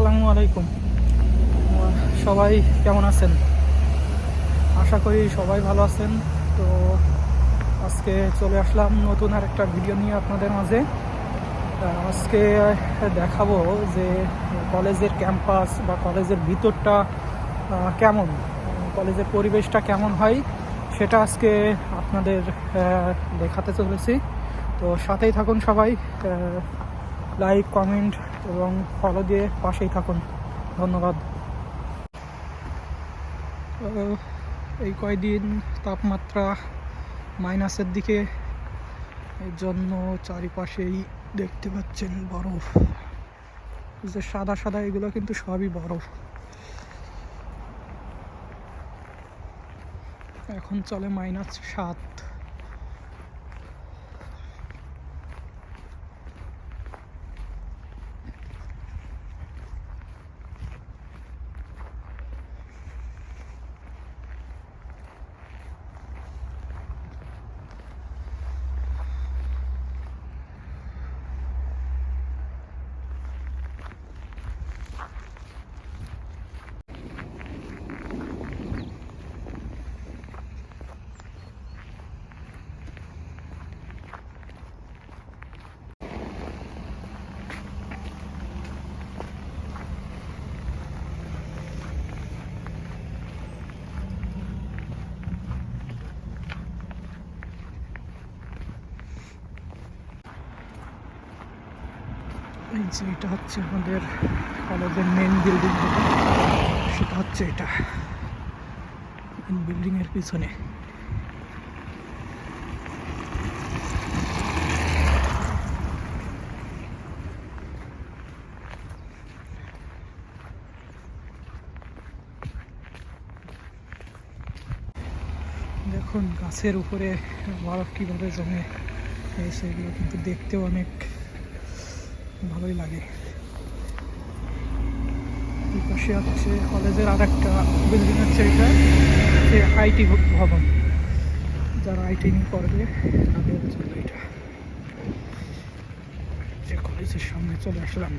আসসালামু আলাইকুম। সবাই কেমন আছেন? আশা করি সবাই ভালো আছেন। তো আজকে চলে আসলাম নতুন আর একটা ভিডিও নিয়ে আপনাদের মাঝে। আজকে দেখাবো যে কলেজের ক্যাম্পাস বা কলেজের ভিতরটা কেমন? কলেজের পরিবেশটা কেমন হয়? সেটা আজকে আপনাদের দেখাতে চলেছি। তো সাথেই থাকুন সবাই। লাইক, কমেন্ট এবং ফলো দিয়ে পাশেই থাকুন। ধন্যবাদ। এই কয়দিন তাপমাত্রা মাইনাসের দিকে, এর জন্য চারিপাশেই দেখতে পাচ্ছেন বরফ। যে সাদা সাদা, এগুলো কিন্তু সবই বরফ। এখন চলে মাইনাস সাত। যে এটা হচ্ছে আমাদের কলেজের মেন বিল্ডিং সেটা হচ্ছে এটা মেন বিল্ডিং এর পিছনে। দেখুন, গাছের উপরে বরফ কীভাবে জমে সেগুলো কিন্তু দেখতেও অনেক ভালোই লাগে। পাশে হচ্ছে কলেজের আর একটা বিল্ডিং হচ্ছে এটা, যে আইটি ভবন। যারা আইটি করবে তাদের জন্য এটা। কলেজের সামনে চলে আসলাম।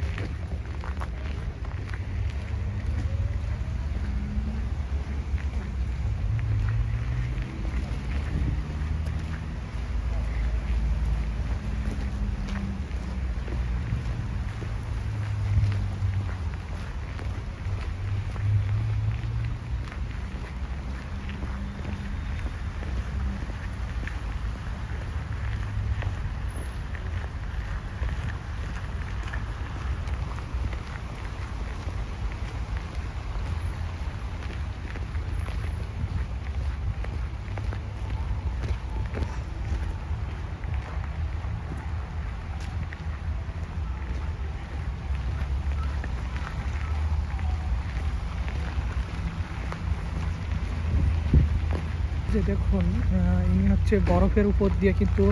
যে দেখুন ইনি হচ্ছে বরফের উপর দিয়ে কিন্তু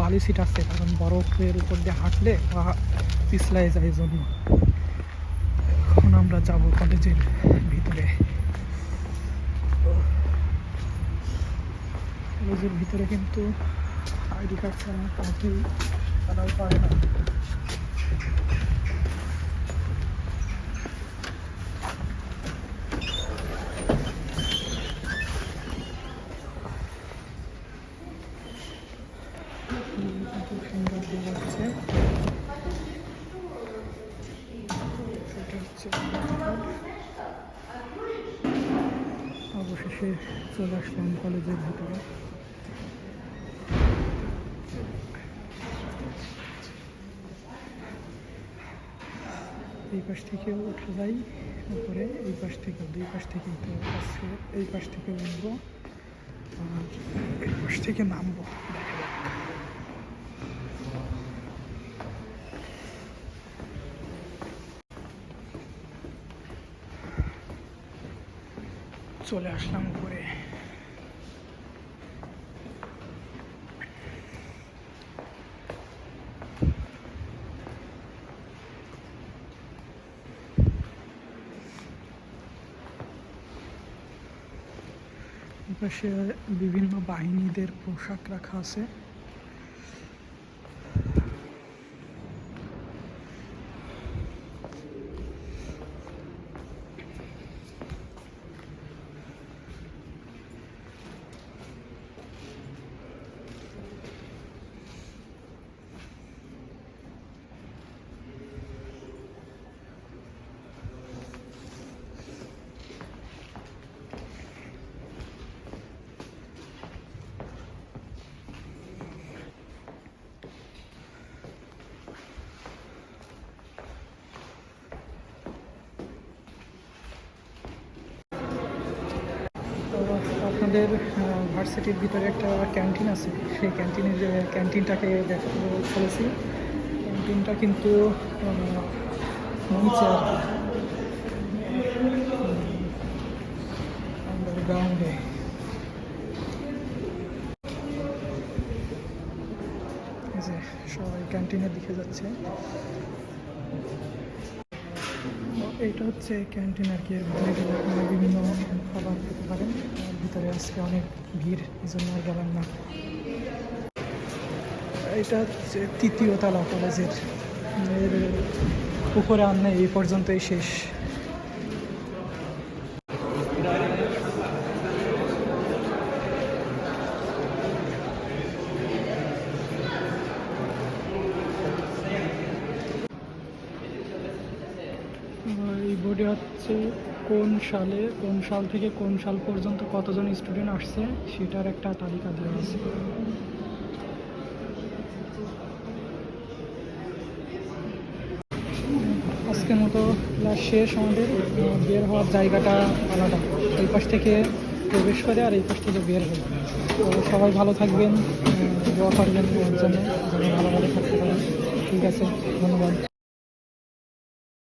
বালি সিট ছিটাচ্ছে। কারণ বরফের উপর দিয়ে হাঁটলে পিছলাই যায় জন্য এখন আমরা যাব কলেজের ভিতরে। কলেজের ভিতরে কিন্তু আইডি কার্ড ছাড়া কাউকেই করে না। এটা হচ্ছে অবশেষে চলে আসলাম কলেজের ভিতরে। এই পাশ থেকেও উঠে যাই, উপরে এই পাশ থেকেও দুই পাশ থেকেই তো এই পাশ থেকে উঠবো, আর এই পাশ থেকে নামবো দেখা যাক চলে আসলাম উপরে। পাশে বিভিন্ন বাহিনীদের পোশাক রাখা আছে। আমাদের ভার্সিটির ভিতরে একটা ক্যান্টিন আছে। সেই ক্যান্টিনের যে ক্যান্টিনটাকে দেখাতে চলেছি ক্যান্টিনটা কিন্তু নিচে আর গ্রাউন্ডে যে সবাই ক্যান্টিনের দিকে যাচ্ছে। এইটা হচ্ছে ক্যান্টিন আর কি, এর ভিতরে গেলে বিভিন্ন খাবার খেতে পারেন। ভিতরে আজকে অনেক ভিড়, এই জন্য আর গেলাম না। এটা হচ্ছে তৃতীয় তালা কলেজের। উপরে আর এই পর্যন্তই শেষ এই বোর্ডে হচ্ছে কোন সালে, কোন সাল থেকে কোন সাল পর্যন্ত কতজন স্টুডেন্ট আসছে, সেটার একটা তালিকা দেওয়া আছে। আজকের মতো ক্লাস শেষ, আমাদের বের হওয়ার জায়গাটা আলাদা। এই পাশ থেকে প্রবেশ করে আর এই পাশ থেকে বের হয় তো সবাই ভালো থাকবেন দোয়া করবেন ওর জন্য ভালো ভালো থাকতে পারেন ঠিক আছে, ধন্যবাদ।